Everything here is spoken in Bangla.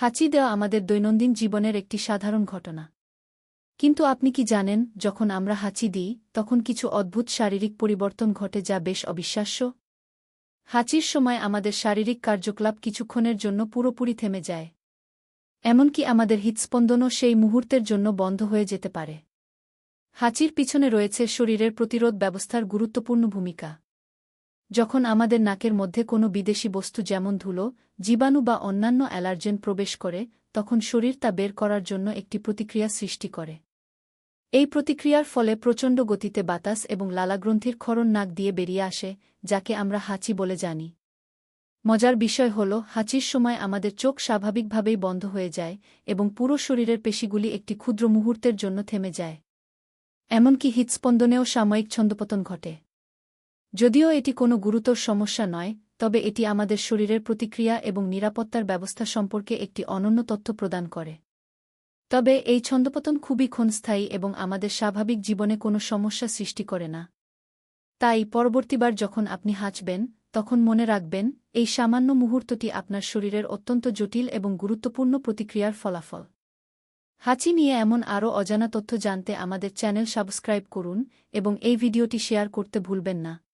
হাঁচি দেওয়া আমাদের দৈনন্দিন জীবনের একটি সাধারণ ঘটনা। কিন্তু আপনি কি জানেন, যখন আমরা হাঁচি দিই, তখন কিছু অদ্ভুত শারীরিক পরিবর্তন ঘটে যা বেশ অবিশ্বাস্য? হাঁচির সময় আমাদের শারীরিক কার্যকলাপ কিছুক্ষণের জন্য পুরোপুরি থেমে যায়। এমনকি আমাদের হৃৎস্পন্দনও সেই মুহূর্তের জন্য বন্ধ হয়ে যেতে পারে। হাঁচির পিছনে রয়েছে শরীরের প্রতিরোধ ব্যবস্থার গুরুত্বপূর্ণ ভূমিকা। যখন আমাদের নাকের মধ্যে কোনো বিদেশি বস্তু যেমন ধুলো, জীবাণু বা অন্যান্য অ্যালার্জেন প্রবেশ করে, তখন শরীর তা বের করার জন্য একটি প্রতিক্রিয়া সৃষ্টি করে। এই প্রতিক্রিয়ার ফলে প্রচণ্ড গতিতে বাতাস এবং লালাগ্রন্থির ক্ষরণ নাক দিয়ে বেরিয়ে আসে, যাকে আমরা হাঁচি বলে জানি। মজার বিষয় হল, হাঁচির সময় আমাদের চোখ স্বাভাবিকভাবেই বন্ধ হয়ে যায় এবং পুরো শরীরের পেশিগুলি একটি ক্ষুদ্র মুহূর্তের জন্য থেমে যায়। এমনকি হৃৎস্পন্দনেও সাময়িক ছন্দপতন ঘটে। যদিও এটি কোনো গুরুতর সমস্যা নয়, তবে এটি আমাদের শরীরের প্রতিক্রিয়া এবং নিরাপত্তার ব্যবস্থা সম্পর্কে একটি অনন্য তথ্য প্রদান করে। তবে এই ছন্দপতন খুবই ক্ষণস্থায়ী এবং আমাদের স্বাভাবিক জীবনে কোনো সমস্যা সৃষ্টি করে না। তাই পরবর্তীবার যখন আপনি হাঁচবেন, তখন মনে রাখবেন, এই সামান্য মুহূর্তটি আপনার শরীরের অত্যন্ত জটিল এবং গুরুত্বপূর্ণ প্রতিক্রিয়ার ফলাফল। হাঁচি নিয়ে এমন আরও অজানা তথ্য জানতে আমাদের চ্যানেল সাবস্ক্রাইব করুন এবং এই ভিডিওটি শেয়ার করতে ভুলবেন না।